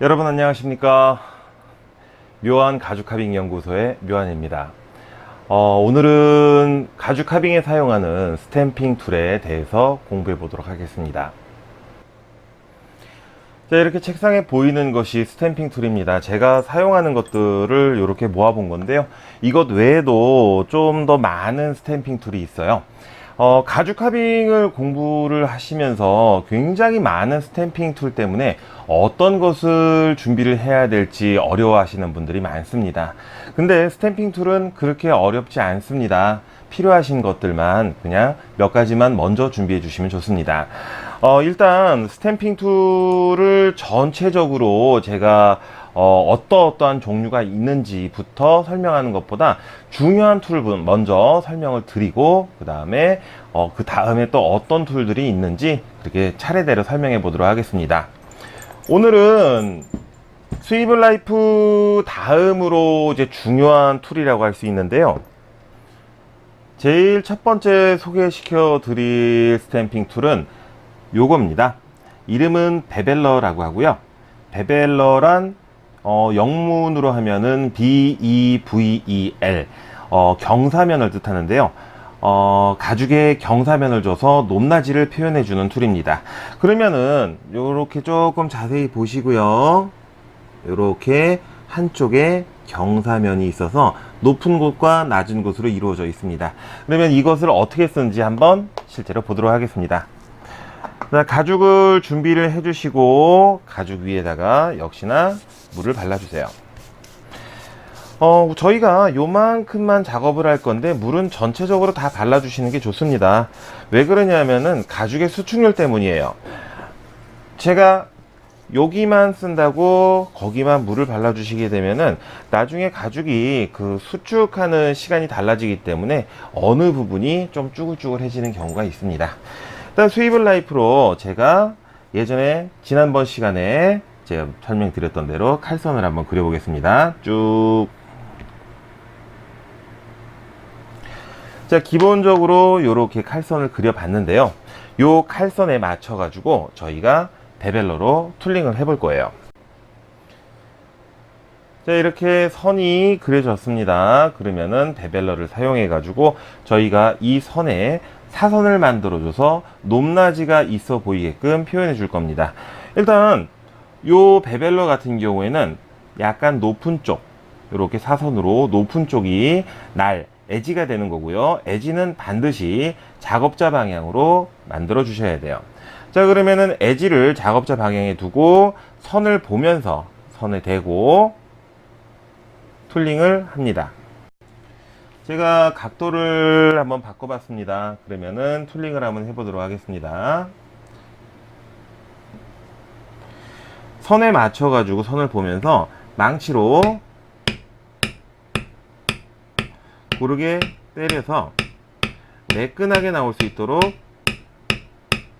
여러분 안녕하십니까 묘한 가죽 카빙 연구소의 묘한입니다 어, 오늘은 가죽 카빙에 사용하는 스탬핑 툴에 대해서 공부해 보도록 하겠습니다 자, 이렇게 책상에 보이는 것이 스탬핑 툴입니다. 제가 사용하는 것들을 이렇게 모아 본 건데요. 이것 외에도 좀 더 많은 스탬핑 툴이 있어요. 어, 가죽 카빙을 공부를 하시면서 굉장히 많은 스탬핑 툴 때문에 어떤 것을 준비를 해야 될지 어려워하시는 분들이 많습니다. 근데 스탬핑 툴은 그렇게 어렵지 않습니다. 필요하신 것들만 그냥 몇 가지만 먼저 준비해 주시면 좋습니다. 어, 일단 스탬핑 툴을 전체적으로 제가 어, 어떠어떠한 종류가 있는지부터 설명하는 것보다 중요한 툴을 먼저 설명을 드리고 그 다음에 어, 그 다음에 또 어떤 툴들이 있는지 그렇게 차례대로 설명해 보도록 하겠습니다. 오늘은 스위블 라이프 다음으로 이제 중요한 툴이라고 할 수 있는데요. 제일 첫 번째 소개시켜 드릴 스탬핑 툴은 요겁니다. 이름은 베벨러라고 하고요. 베벨러란 어, 영문으로 하면은 B-E-V-E-L 어, 경사면을 뜻하는데요. 어, 가죽에 경사면을 줘서 높낮이를 표현해 주는 툴입니다. 그러면은 요렇게 조금 자세히 보시고요. 요렇게 한쪽에 경사면이 있어서 높은 곳과 낮은 곳으로 이루어져 있습니다. 그러면 이것을 어떻게 쓰는지 한번 실제로 보도록 하겠습니다. 자, 가죽을 준비를 해주시고 가죽 위에다가 역시나 물을 발라주세요. 어, 저희가 요만큼만 작업을 할 건데 물은 전체적으로 다 발라주시는 게 좋습니다. 왜 그러냐면은 가죽의 수축률 때문이에요. 제가 여기만 쓴다고 거기만 물을 발라주시게 되면은 나중에 가죽이 그 수축하는 시간이 달라지기 때문에 어느 부분이 좀 쭈글쭈글해지는 경우가 있습니다. 일단 스위블 라이프로 제가 예전에 지난번 시간에 제가 설명드렸던 대로 칼선을 한번 그려보겠습니다. 쭉. 자, 기본적으로 이렇게 칼선을 그려봤는데요. 요 칼선에 맞춰가지고 저희가 베벨러로 툴링을 해볼 거예요. 자, 이렇게 선이 그려졌습니다. 그러면은 베벨러를 사용해 가지고 저희가 이 선에 사선을 만들어줘서 높낮이가 있어 보이게끔 표현해 줄 겁니다. 일단 요 베벨러 같은 경우에는 약간 높은 쪽 이렇게 사선으로 높은 쪽이 날 에지가 되는 거고요. 에지는 반드시 작업자 방향으로 만들어 주셔야 돼요. 자 그러면은 에지를 작업자 방향에 두고 선을 보면서 선에 대고 툴링을 합니다. 제가 각도를 한번 바꿔봤습니다. 그러면은 툴링을 한번 해보도록 하겠습니다. 선에 맞춰가지고 선을 보면서 망치로 고르게 때려서 매끈하게 나올 수 있도록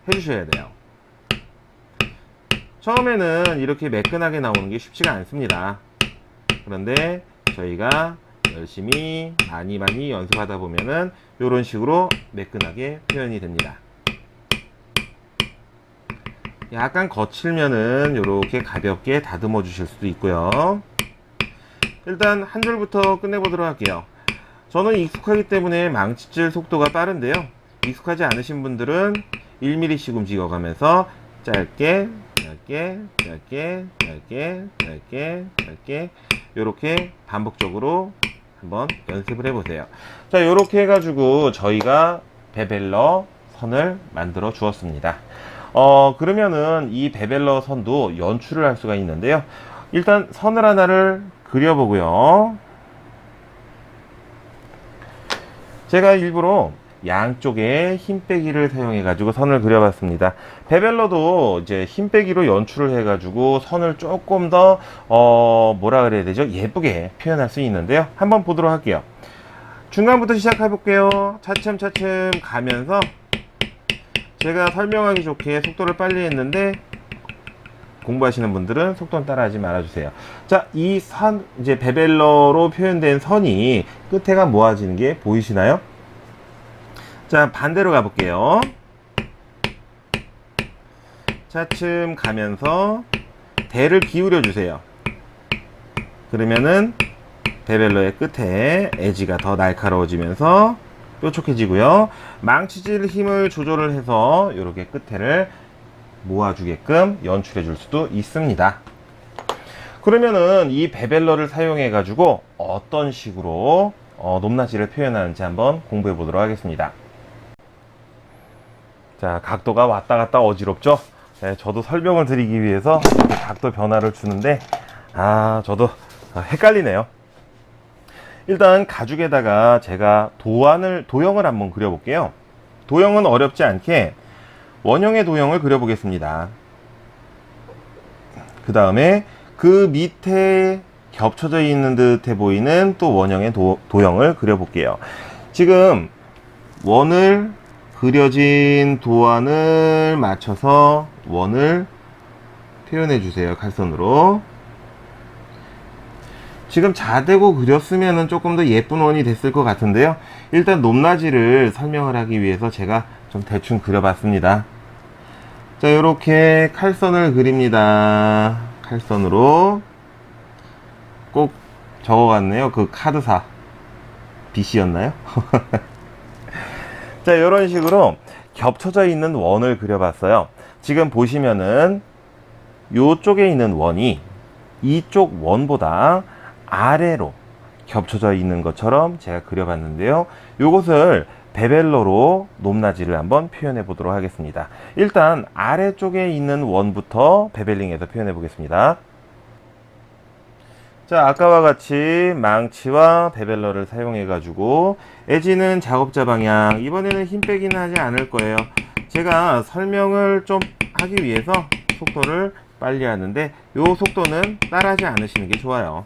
해주셔야 돼요. 처음에는 이렇게 매끈하게 나오는 게 쉽지가 않습니다. 그런데 저희가 열심히 많이 많이 연습하다 보면은 이런 식으로 매끈하게 표현이 됩니다. 약간 거칠면은 이렇게 가볍게 다듬어 주실 수도 있고요. 일단 한 줄부터 끝내보도록 할게요. 저는 익숙하기 때문에 망치질 속도가 빠른데요. 익숙하지 않으신 분들은 1mm씩 움직여 가면서 짧게, 짧게, 짧게, 짧게, 짧게, 짧게, 이렇게 반복적으로 한번 연습을 해보세요. 자, 이렇게 해가지고 저희가 베벨러 선을 만들어 주었습니다. 어, 그러면은 이 베벨러 선도 연출을 할 수가 있는데요. 일단 선을 하나를 그려보고요. 제가 일부러 양쪽에 힘 빼기를 사용해 가지고 선을 그려봤습니다. 베벨러도 이제 힘 빼기로 연출을 해 가지고 선을 조금 더 어, 뭐라 그래야 되죠? 예쁘게 표현할 수 있는데요. 한번 보도록 할게요. 중간부터 시작해 볼게요. 차츰차츰 가면서 제가 설명하기 좋게 속도를 빨리 했는데 공부하시는 분들은 속도는 따라하지 말아주세요. 자, 이 선, 이제 베벨러로 표현된 선이 끝에가 모아지는 게 보이시나요? 자, 반대로 가볼게요. 차츰 가면서 대를 기울여 주세요. 그러면은 베벨러의 끝에 에지가 더 날카로워지면서 뾰족해지고요. 망치질 힘을 조절을 해서 이렇게 끝에를 모아주게끔 연출해 줄 수도 있습니다. 그러면은 이 베벨러를 사용해 가지고 어떤 식으로 어, 높낮이를 표현하는지 한번 공부해 보도록 하겠습니다. 자, 각도가 왔다 갔다 어지럽죠? 네, 저도 설명을 드리기 위해서 각도 변화를 주는데, 아, 저도 아, 헷갈리네요. 일단 가죽에다가 제가 도안을, 도형을 한번 그려볼게요. 도형은 어렵지 않게 원형의 도형을 그려보겠습니다. 그 다음에 그 밑에 겹쳐져 있는 듯해 보이는 또 원형의 도, 도형을 그려볼게요. 지금 원을 그려진 도안을 맞춰서 원을 표현해 주세요. 칼선으로. 지금 자대고 그렸으면 조금 더 예쁜 원이 됐을 것 같은데요. 일단 높낮이를 설명을 하기 위해서 제가 좀 대충 그려봤습니다. 자, 이렇게 칼선을 그립니다. 칼선으로 꼭 적어갔네요. 그 카드사. BC였나요? 자, 이런 식으로 겹쳐져 있는 원을 그려봤어요. 지금 보시면은 요쪽에 있는 원이 이쪽 원보다 아래로 겹쳐져 있는 것처럼 제가 그려봤는데요. 요것을 베벨러로 높낮이를 한번 표현해 보도록 하겠습니다. 일단 아래쪽에 있는 원부터 베벨링해서 표현해 보겠습니다. 자, 아까와 같이 망치와 베벨러를 사용해 가지고 에지는 작업자 방향 이번에는 힘 빼기는 하지 않을 거예요. 제가 설명을 좀 하기 위해서 속도를 빨리 하는데 요 속도는 따라하지 않으시는 게 좋아요.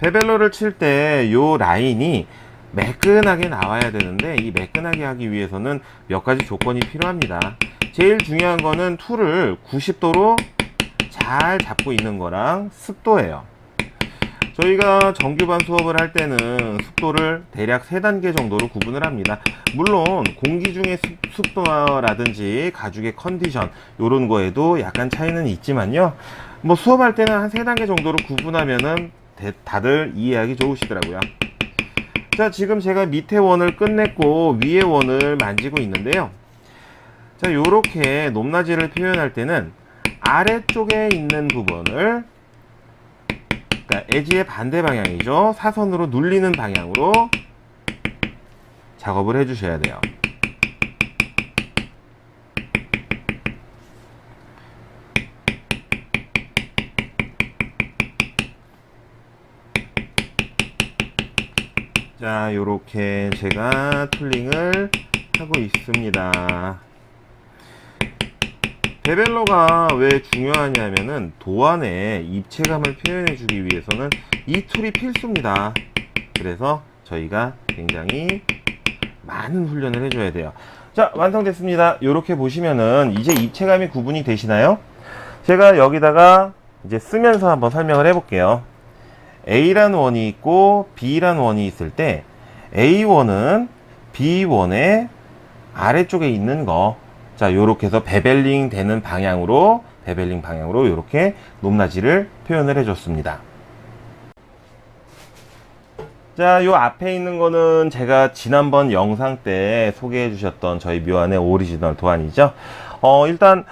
베벨러를 칠 때 요 라인이 매끈하게 나와야 되는데 이 매끈하게 하기 위해서는 몇 가지 조건이 필요합니다. 제일 중요한 거는 툴을 90도로 잘 잡고 있는 거랑 습도예요. 저희가 정규반 수업을 할 때는 습도를 대략 3단계 정도로 구분을 합니다. 물론 공기 습, 습도라든지 가죽의 컨디션 이런 거에도 약간 차이는 있지만요. 뭐 수업할 때는 한 3단계 정도로 구분하면은 대- 다들 이해하기 좋으시더라고요. 자, 지금 제가 밑에 원을 끝냈고 위에 원을 만지고 있는데요. 자, 요렇게 높낮이를 표현할 때는 아래쪽에 있는 부분을 그러니까 에지의 반대 방향이죠. 사선으로 눌리는 방향으로 작업을 해 주셔야 돼요. 자, 요렇게 제가 툴링을 하고 있습니다. 베벨러가 왜 중요하냐면은 도안의 입체감을 표현해 주기 위해서는 이 툴이 필수입니다. 그래서 저희가 굉장히 많은 훈련을 해줘야 돼요. 자, 완성됐습니다. 이렇게 보시면은 이제 입체감이 구분이 되시나요? 제가 여기다가 이제 쓰면서 한번 설명을 해볼게요. A란 원이 있고 B란 원이 있을 때 A1은 B1의 아래쪽에 있는 거. 자, 요렇게 해서 베벨링 되는 방향으로 베벨링 방향으로 요렇게 높낮이를 표현을 해 줬습니다. 자, 요 앞에 있는 거는 제가 지난번 영상 때 소개해 주셨던 저희 묘안의 오리지널 도안이죠. 어, 일단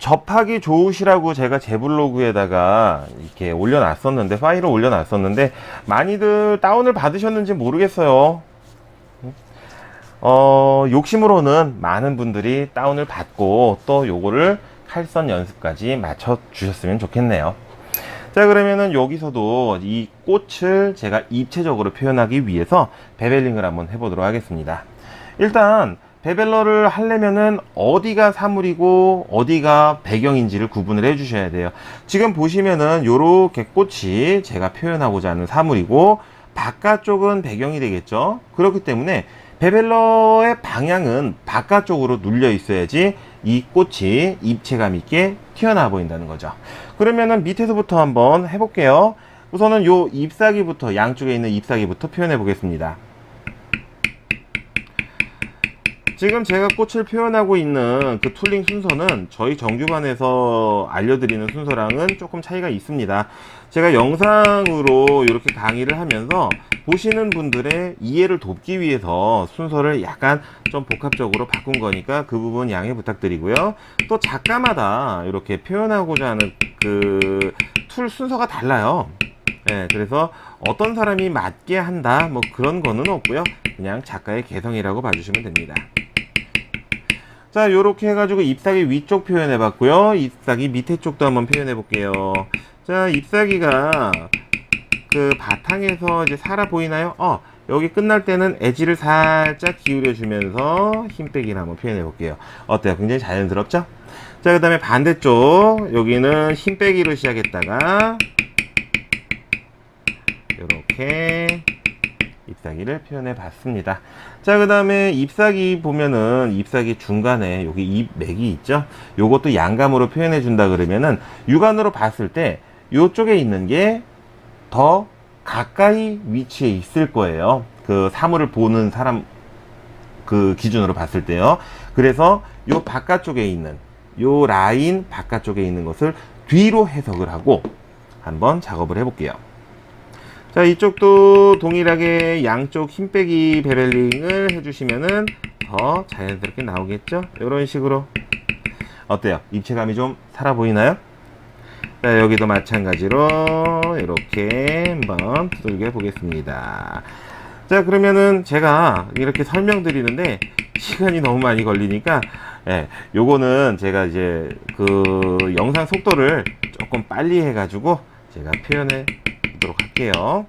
접하기 좋으시라고 제가 제 블로그에다가 이렇게 올려놨었는데 파일을 올려놨었는데 많이들 다운을 받으셨는지 모르겠어요. 어, 욕심으로는 많은 분들이 다운을 받고 또 요거를 칼선 연습까지 맞춰 주셨으면 좋겠네요. 자, 그러면은 여기서도 이 꽃을 제가 입체적으로 표현하기 위해서 베벨링을 한번 해보도록 하겠습니다. 일단, 베벨러를 하려면은 어디가 사물이고 어디가 배경인지를 구분을 해 주셔야 돼요. 지금 보시면은 요렇게 꽃이 제가 표현하고자 하는 사물이고 바깥쪽은 배경이 되겠죠. 그렇기 때문에 베벨러의 방향은 바깥쪽으로 눌려 있어야지 이 꽃이 입체감 있게 튀어나와 보인다는 거죠. 그러면은 밑에서부터 한번 해볼게요. 우선은 요 잎사귀부터 양쪽에 있는 잎사귀부터 표현해 보겠습니다. 지금 제가 꽃을 표현하고 있는 그 툴링 순서는 저희 정규반에서 알려드리는 순서랑은 조금 차이가 있습니다. 제가 영상으로 이렇게 강의를 하면서 보시는 분들의 이해를 돕기 위해서 순서를 약간 좀 복합적으로 바꾼 거니까 그 부분 양해 부탁드리고요. 또 작가마다 이렇게 표현하고자 하는 그 툴 순서가 달라요. 네, 그래서 어떤 사람이 맞게 한다 뭐 그런 거는 없고요. 그냥 작가의 개성이라고 봐주시면 됩니다. 자, 요렇게 해가지고 잎사귀 위쪽 표현해 봤고요. 잎사귀 밑에 쪽도 한번 표현해 볼게요. 자, 잎사귀가 그 바탕에서 이제 살아 보이나요? 어, 여기 끝날 때는 에지를 살짝 기울여 주면서 힘 빼기를 한번 표현해 볼게요. 어때요? 굉장히 자연스럽죠? 자, 그 다음에 반대쪽 여기는 힘 빼기로 시작했다가 이렇게 잎사귀를 표현해 봤습니다. 자, 그 다음에 잎사귀 보면은 잎사귀 중간에 여기 잎맥이 있죠? 요것도 양감으로 표현해 준다 그러면은 육안으로 봤을 때 요쪽에 있는 게 더 가까이 위치해 있을 거예요. 그 사물을 보는 사람 그 기준으로 봤을 때요. 그래서 요 바깥쪽에 있는 요 라인 바깥쪽에 있는 것을 뒤로 해석을 하고 한번 작업을 해 볼게요. 자, 이쪽도 동일하게 양쪽 힘 빼기 베벨링을 해주시면은 더 자연스럽게 나오겠죠? 이런 식으로. 어때요? 입체감이 좀 살아 보이나요? 자, 여기도 마찬가지로 이렇게 한번 두들겨 보겠습니다. 자, 그러면은 제가 이렇게 설명드리는데 시간이 너무 많이 걸리니까 예, 요거는 제가 이제 그 영상 속도를 조금 빨리 해가지고 제가 표현해 보도록 할게요.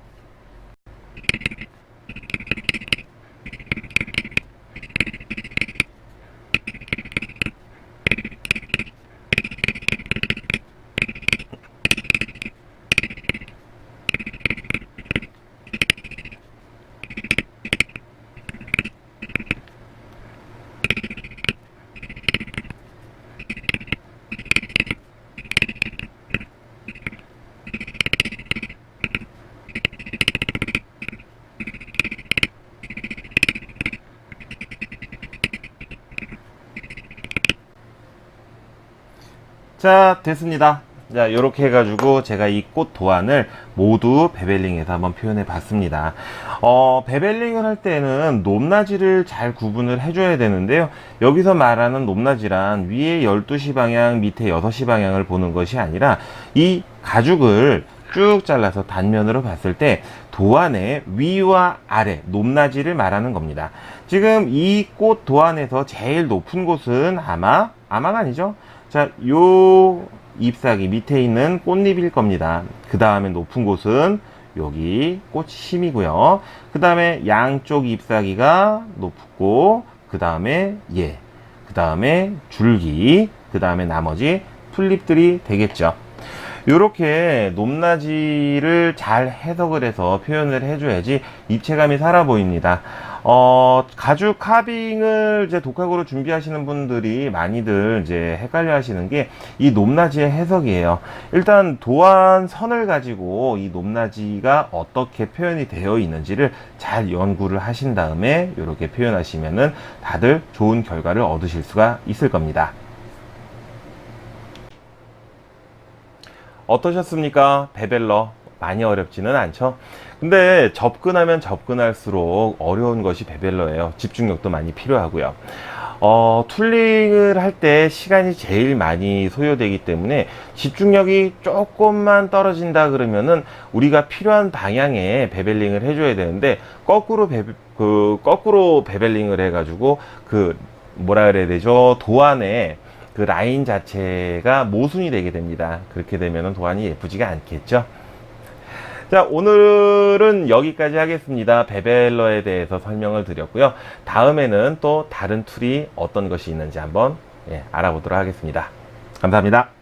자, 됐습니다. 자, 이렇게 해가지고 제가 이 꽃 도안을 모두 베벨링해서 한번 표현해 봤습니다. 어, 베벨링을 할 때는 높낮이를 잘 구분을 해줘야 되는데요. 여기서 말하는 높낮이란 위에 12시 방향, 밑에 6시 방향을 보는 것이 아니라 이 가죽을 쭉 잘라서 단면으로 봤을 때 도안의 위와 아래 높낮이를 말하는 겁니다. 지금 이 꽃 도안에서 제일 높은 곳은 아마 아마가 아니죠. 자, 요 잎사귀 밑에 있는 꽃잎일 겁니다. 그 다음에 높은 곳은 여기 꽃 심이고요. 그 다음에 양쪽 잎사귀가 높고 그 다음에 얘, 그 다음에 줄기, 그 다음에 나머지 풀잎들이 되겠죠. 이렇게 높낮이를 잘 해석을 해서 표현을 해줘야지 입체감이 살아 보입니다. 어, 가죽 카빙을 이제 독학으로 준비하시는 분들이 많이들 이제 헷갈려 하시는 게 이 높낮이의 해석이에요. 일단 도안 선을 가지고 이 높낮이가 어떻게 표현이 되어 있는지를 잘 연구를 하신 다음에 이렇게 표현하시면은 다들 좋은 결과를 얻으실 수가 있을 겁니다. 어떠셨습니까? 베벨러 많이 어렵지는 않죠. 근데 접근하면 접근할수록 어려운 것이 베벨러예요. 집중력도 많이 필요하고요. 어, 툴링을 할 때 시간이 제일 많이 소요되기 때문에 집중력이 조금만 떨어진다 그러면은 우리가 필요한 방향에 베벨링을 해줘야 되는데 거꾸로 베, 그 거꾸로 베벨링을 해가지고 그 뭐라 그래야 되죠 도안에 그 라인 자체가 모순이 되게 됩니다. 그렇게 되면 도안이 예쁘지가 않겠죠. 자, 오늘은 여기까지 하겠습니다. 베벨러에 대해서 설명을 드렸고요. 다음에는 또 다른 툴이 어떤 것이 있는지 한번 예, 알아보도록 하겠습니다. 감사합니다.